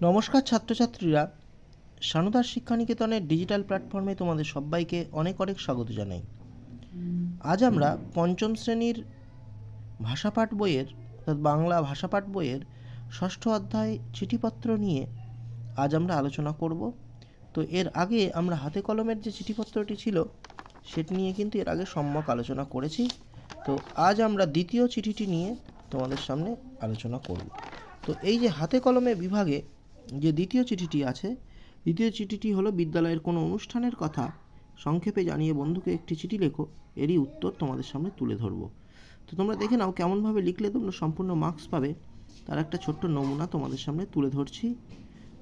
নমস্কার ছাত্রছাত্রীরা, সানুদার শিক্ষানিকেতনের ডিজিটাল প্ল্যাটফর্মে তোমাদের সবাইকে অনেক অনেক স্বাগত জানাই। আজ আমরা পঞ্চম শ্রেণির ভাষাপাঠ বইয়ের, অর্থাৎ বাংলা ভাষাপাঠ বইয়ের ষষ্ঠ অধ্যায় চিঠিপত্র নিয়ে আজ আমরা আলোচনা করব। তো এর আগে আমরা হাতে কলমের যে চিঠিপত্রটি ছিল, সেটি নিয়ে কিন্তু এর আগে সম্যক আলোচনা করেছি। তো আজ আমরা দ্বিতীয় চিঠিটি নিয়ে তোমাদের সামনে আলোচনা করব। তো এই যে হাতে কলমে বিভাগে যে দ্বিতীয় চিঠিটি আছে, দ্বিতীয় চিঠিটি হলো বিদ্যালয়ের কোনো অনুষ্ঠানের কথা। সংক্ষেপে জানিয়ে বন্ধুকে একটি চিঠি লেখো, এরই উত্তর তোমাদের সামনে তুলে ধরবো। তো তোমরা দেখে নাও কেমনভাবে লিখলে তোমরা সম্পূর্ণ মার্কস পাবে। তার একটা ছোট্ট নমুনা তোমাদের সামনে তুলে ধরছি।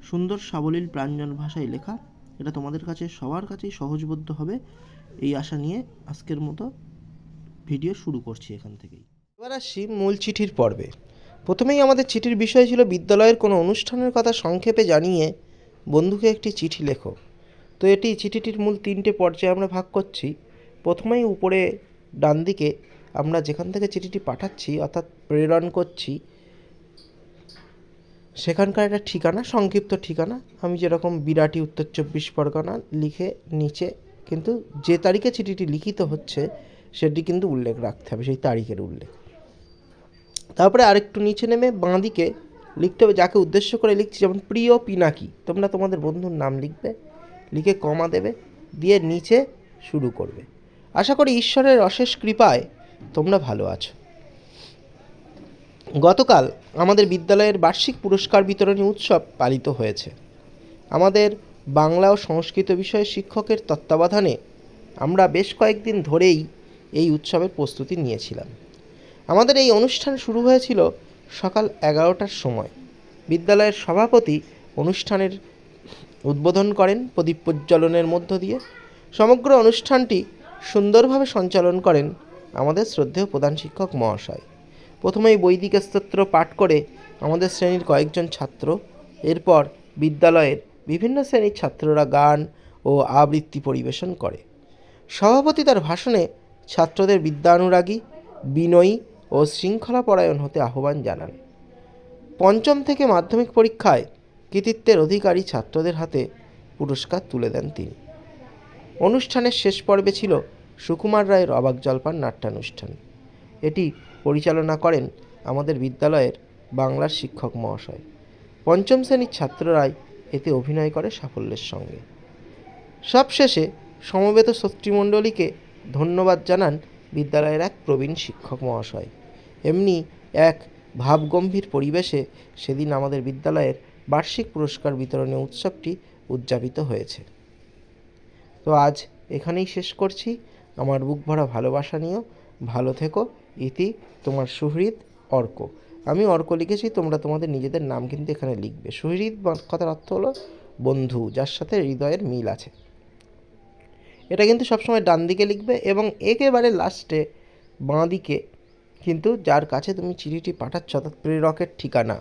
সুন্দর সাবলীল প্রাঞ্জল ভাষায় লেখা, এটা তোমাদের কাছে সবার কাছেই সহজবোধ্য হবে। এই আশা নিয়ে আজকের মতো ভিডিও শুরু করছি এখান থেকেই। এবার আসছি মূল চিঠির পর্বে। প্রথমেই আমাদের চিঠির বিষয় ছিল, বিদ্যালয়ের কোনো অনুষ্ঠানের কথা সংক্ষেপে জানিয়ে বন্ধুকে একটি চিঠি লেখো। তো এটি চিঠিটির মূল তিনটে পর্যায়ে আমরা ভাগ করছি। প্রথমেই উপরে ডান দিকে আমরা যেখান থেকে চিঠিটি পাঠাচ্ছি, অর্থাৎ প্রেরণ করছি, সেখানকার একটা ঠিকানা, সংক্ষিপ্ত ঠিকানা। আমি যেরকম বিরাটি উত্তর চব্বিশ পরগনা লিখে নিচে, কিন্তু যে তারিখে চিঠিটি লিখিত হচ্ছে, সেটি কিন্তু উল্লেখ রাখতে হবে, সেই তারিখের উল্লেখ। তারপরে আরেকটু নিচে নেমে বাঁ দিকে লিখতে হবে, যাকে উদ্দেশ্য করে লিখছি, যেমন প্রিয় পিনাকি। তোমরা তোমাদের বন্ধুর নাম লিখবে, লিখে কমা দেবে, দিয়ে নিচে শুরু করবে। আশা করি ঈশ্বরের অশেষ কৃপায় তোমরা ভালো আছো। গতকাল আমাদের বিদ্যালয়ের বার্ষিক পুরস্কার বিতরণী উৎসব পালিত হয়েছে। আমাদের বাংলা ও সংস্কৃত বিষয়ে শিক্ষকের তত্ত্বাবধানে আমরা বেশ কয়েকদিন ধরেই এই উৎসবের প্রস্তুতি নিয়েছিলাম। আমাদের এই অনুষ্ঠান শুরু হয়েছিল সকাল এগারোটার সময়। বিদ্যালয়ের সভাপতি অনুষ্ঠানের উদ্বোধন করেন প্রদীপ প্রজ্বলনের মধ্য দিয়ে। সমগ্র অনুষ্ঠানটি সুন্দরভাবে সঞ্চালন করেন আমাদের শ্রদ্ধেয় প্রধান শিক্ষক মহাশয়। প্রথমেই বৈদিক স্তোত্র পাঠ করে আমাদের শ্রেণির কয়েকজন ছাত্র, এরপর বিদ্যালয়ের বিভিন্ন শ্রেণির ছাত্ররা গান ও আবৃত্তি পরিবেশন করে। সভাপতি তার ভাষণে ছাত্রদের বিদ্যানুরাগী, বিনয়ী ও শৃঙ্খলাপরায়ণ হতে আহ্বান জানান। পঞ্চম থেকে মাধ্যমিক পরীক্ষায় কৃতিত্বের অধিকারী ছাত্রদের হাতে পুরস্কার তুলে দেন তিনি। অনুষ্ঠানের শেষ পর্বে ছিল সুকুমার রায়ের অবাক জলপান নাট্যানুষ্ঠান। এটি পরিচালনা করেন আমাদের বিদ্যালয়ের বাংলার শিক্ষক মহাশয়। পঞ্চম শ্রেণির ছাত্ররাই এতে অভিনয় করে সাফল্যের সঙ্গে। সবশেষে সমবেত শত্রুমণ্ডলীকে ধন্যবাদ জানান বিদ্যালয়ের এক প্রবীণ শিক্ষক মহাশয়। এমনি এক ভাবগম্ভীর পরিবেশে সেদিন আমাদের বিদ্যালয়ের বার্ষিক পুরস্কার বিতরণী উৎসবটি উদযাপিত হয়েছে। তো আজ এখানেই শেষ করছি। আমার বুক ভরা ভালোবাসা নিয়েও ভালো থেকো। ইতি তোমার সুহৃদ অর্ক। আমি অর্ক লিখেছি, তোমরা তোমাদের নিজেদের নাম কিন্তু এখানে লিখবে। সুহৃদ কথার অর্থ হলো বন্ধু, যার সাথে হৃদয়ের মিল আছে। এটা কিন্তু সবসময় ডান দিকে লিখবে এবং একেবারে লাস্টে বাঁ দিকে। কিন্তু যার কাছে তুমি চিঠিটি পাঠাচ্ছ, অর্থাৎ প্রেরকের ঠিকানা।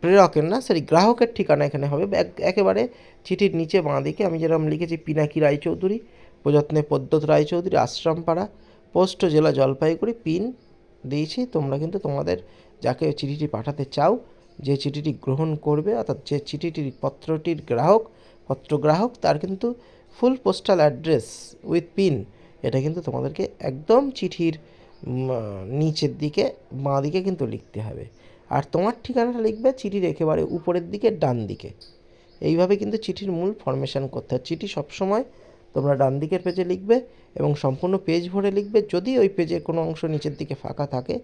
প্রেরকের না সরি গ্রাহকের ঠিকানা এখানে হবে। এক- একেবারে চিঠির নিচে বাঁ দিকে আমি যেরকম লিখেছি, পিনাকি রায়চৌধুরী, প্রযত্নে পদ্মত রায়চৌধুরী, আশ্রমপাড়া, পোস্ট, জেলা জলপাইগুড়ি, পিন দিয়েছি। তোমরা কিন্তু তোমাদের যাকে চিঠিটি পাঠাতে চাও, যে চিঠিটি গ্রহণ করবে, অর্থাৎ যে চিঠিটির পত্রটির গ্রাহক পত্রগ্রাহক তার কিন্তু full postal address with pin এটা কিন্তু তোমাদেরকে একদম চিঠির নিচের দিকে, বাঁ দিকে কিন্তু লিখতে হবে। আর তোমার ঠিকানাটা লিখবে চিঠির একেবারে উপরের দিকে, ডান দিকে। এইভাবে কিন্তু চিঠির মূল ফরমেশন করতে হয়। চিঠি সবসময় তোমরা ডান দিকের পেজে লিখবে এবং সম্পূর্ণ পেজ ভরে লিখবে। যদি ওই পেজে কোনো অংশ নিচের দিকে ফাঁকা থাকে,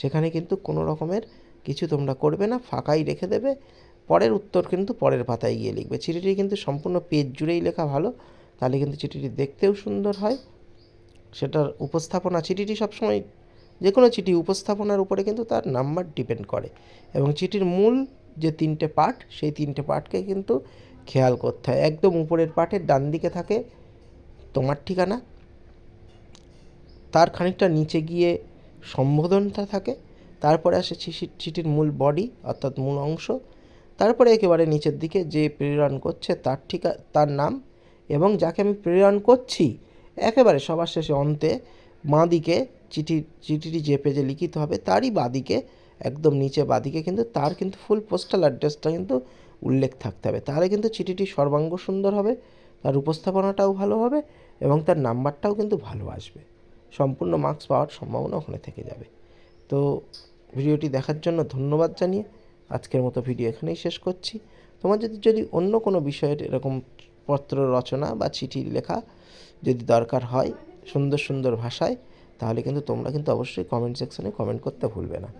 সেখানে কিন্তু কোনো রকমের কিছু তোমরা করবে না, ফাঁকাই রেখে দেবে। পরের উত্তর কিন্তু পরের পাতায় গিয়ে লিখবে। চিঠিটি কিন্তু সম্পূর্ণ পেজ জুড়েই লেখা ভালো, তাহলে কিন্তু চিঠিটি দেখতেও সুন্দর হয়। সেটার উপস্থাপনা, চিঠিটি সবসময় যে কোনো চিঠি উপস্থাপনার উপরে কিন্তু তার নাম্বার ডিপেন্ড করে। এবং চিঠির মূল যে তিনটে পার্ট, সেই তিনটে পার্টকে কিন্তু খেয়াল করতে হয়। একদম উপরের পার্টের ডান দিকে থাকে তোমার ঠিকানা, তার খানিকটা নিচে গিয়ে সম্বোধনটা থাকে, তারপরে আসে চিঠির মূল বডি অর্থাৎ মূল অংশ তারপরে একেবারে নিচের দিকে যে প্রেরণ করছে তার ঠিকা, তার নাম এবং যাকে আমি প্রেরণ করছি, একেবারে সবার শেষে অন্তে বাঁ দিকে চিঠি, চিঠিটি যে পেজে লিখিত হবে তারই বাঁ দিকে একদম নিচে বাদিকে কিন্তু তার কিন্তু ফুল পোস্টাল অ্যাড্রেসটা কিন্তু উল্লেখ থাকতে হবে। তাহলে কিন্তু চিঠিটি সর্বাঙ্গ সুন্দর হবে, তার উপস্থাপনাটাও ভালো হবে এবং তার নাম্বারটাও কিন্তু ভালো আসবে। সম্পূর্ণ মার্কস পাওয়ার সম্ভাবনা ওখানে থেকে যাবে। তো ভিডিওটি দেখার জন্য ধন্যবাদ জানিয়ে আজকের মতো ভিডিও এখানেই শেষ করছি। তোমার যদি যদি অন্য কোনো বিষয়ের এরকম পত্র, রচনা বা চিঠি লেখা যদি দরকার হয় সুন্দর সুন্দর ভাষায়, তাহলে কিন্তু তোমরা কিন্তু অবশ্যই কমেন্ট সেকশনে কমেন্ট করতে ভুলবে না।